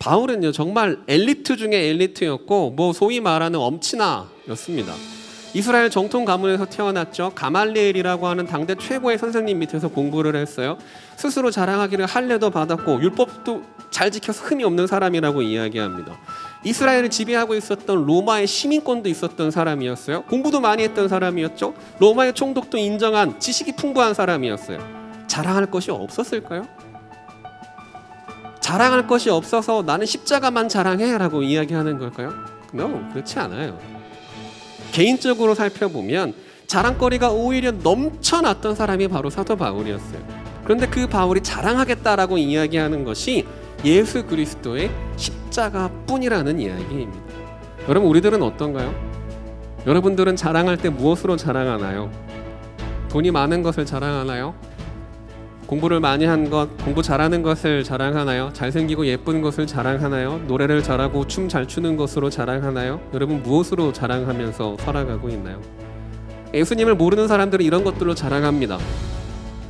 바울은요 정말 엘리트 중에 엘리트였고 뭐 소위 말하는 엄친아였습니다. 이스라엘 정통 가문에서 태어났죠. 가말리엘이라고 하는 당대 최고의 선생님 밑에서 공부를 했어요. 스스로 자랑하기를 할례도 받았고 율법도 잘 지켜서 흠이 없는 사람이라고 이야기합니다. 이스라엘을 지배하고 있었던 로마의 시민권도 있었던 사람이었어요. 공부도 많이 했던 사람이었죠. 로마의 총독도 인정한 지식이 풍부한 사람이었어요. 자랑할 것이 없었을까요? 자랑할 것이 없어서 나는 십자가만 자랑해라고 이야기하는 걸까요? No, 그렇지 않아요. 개인적으로 살펴보면 자랑거리가 오히려 넘쳐났던 사람이 바로 사도 바울이었어요. 그런데 그 바울이 자랑하겠다라고 이야기하는 것이 예수 그리스도의 십자가뿐이라는 이야기입니다. 여러분 우리들은 어떤가요? 여러분들은 자랑할 때 무엇으로 자랑하나요? 돈이 많은 것을 자랑하나요? 공부를 많이 한 것, 공부 잘하는 것을 자랑하나요? 잘생기고 예쁜 것을 자랑하나요? 노래를 잘하고 춤 잘 추는 것으로 자랑하나요? 여러분 무엇으로 자랑하면서 살아가고 있나요? 예수님을 모르는 사람들은 이런 것들로 자랑합니다.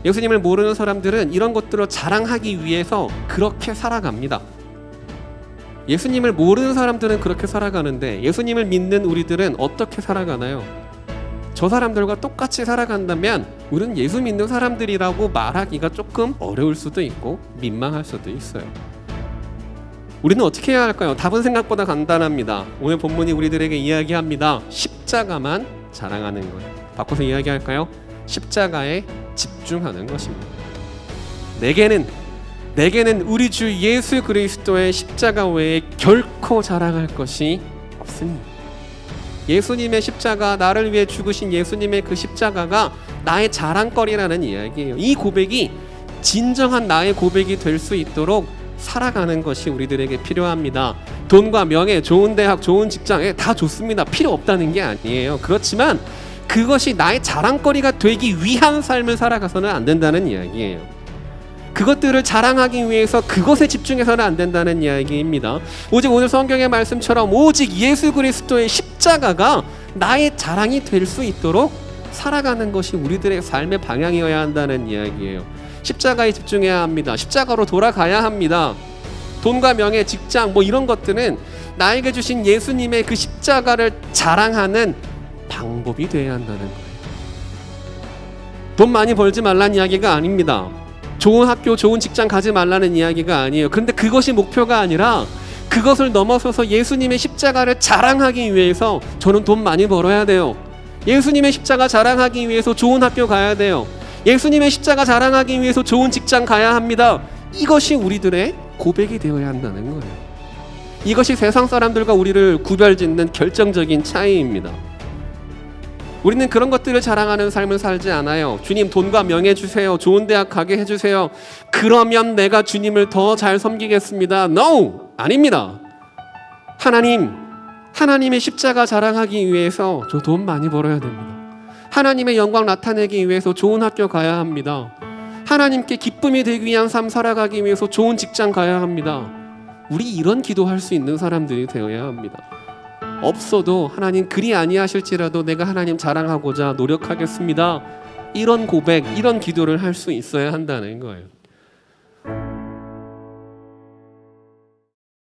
예수님을 모르는 사람들은 이런 것들로 자랑하기 위해서 그렇게 살아갑니다. 예수님을 모르는 사람들은 그렇게 살아가는데 예수님을 믿는 우리들은 어떻게 살아가나요? 저 사람들과 똑같이 살아간다면 우리는 예수 믿는 사람들이라고 말하기가 조금 어려울 수도 있고 민망할 수도 있어요. 우리는 어떻게 해야 할까요? 답은 생각보다 간단합니다. 오늘 본문이 우리들에게 이야기합니다. 십자가만 자랑하는 것. 바꿔서 이야기할까요? 십자가에 집중하는 것입니다. 내게는 내게는 우리 주 예수 그리스도의 십자가 외에 결코 자랑할 것이 없습니다. 예수님의 십자가 나를 위해 죽으신 예수님의 그 십자가가 나의 자랑거리라는 이야기예요. 이 고백이 진정한 나의 고백이 될 수 있도록 살아가는 것이 우리들에게 필요합니다. 돈과 명예, 좋은 대학, 좋은 직장에 다 좋습니다. 필요 없다는 게 아니에요. 그렇지만 그것이 나의 자랑거리가 되기 위한 삶을 살아가서는 안 된다는 이야기예요. 그것들을 자랑하기 위해서 그것에 집중해서는 안 된다는 이야기입니다. 오직 오늘 성경의 말씀처럼 오직 예수 그리스도의 십자가가 나의 자랑이 될 수 있도록 살아가는 것이 우리들의 삶의 방향이어야 한다는 이야기예요. 십자가에 집중해야 합니다. 십자가로 돌아가야 합니다. 돈과 명예, 직장 뭐 이런 것들은 나에게 주신 예수님의 그 십자가를 자랑하는 방법이 되어야 한다는 거예요. 돈 많이 벌지 말라는 이야기가 아닙니다. 좋은 학교, 좋은 직장 가지 말라는 이야기가 아니에요. 근데 그것이 목표가 아니라 그것을 넘어서서 예수님의 십자가를 자랑하기 위해서 저는 돈 많이 벌어야 돼요. 예수님의 십자가 자랑하기 위해서 좋은 학교 가야 돼요. 예수님의 십자가 자랑하기 위해서 좋은 직장 가야 합니다. 이것이 우리들의 고백이 되어야 한다는 거예요. 이것이 세상 사람들과 우리를 구별짓는 결정적인 차이입니다. 우리는 그런 것들을 자랑하는 삶을 살지 않아요. 주님 돈과 명예 주세요. 좋은 대학 가게 해주세요. 그러면 내가 주님을 더 잘 섬기겠습니다. No! 아닙니다. 하나님, 하나님의 십자가 자랑하기 위해서 저 돈 많이 벌어야 됩니다. 하나님의 영광 나타내기 위해서 좋은 학교 가야 합니다. 하나님께 기쁨이 되기 위한 삶 살아가기 위해서 좋은 직장 가야 합니다. 우리 이런 기도할 수 있는 사람들이 되어야 합니다. 없어도 하나님 그리 아니하실지라도 내가 하나님 자랑하고자 노력하겠습니다. 이런 고백, 이런 기도를 할 수 있어야 한다는 거예요.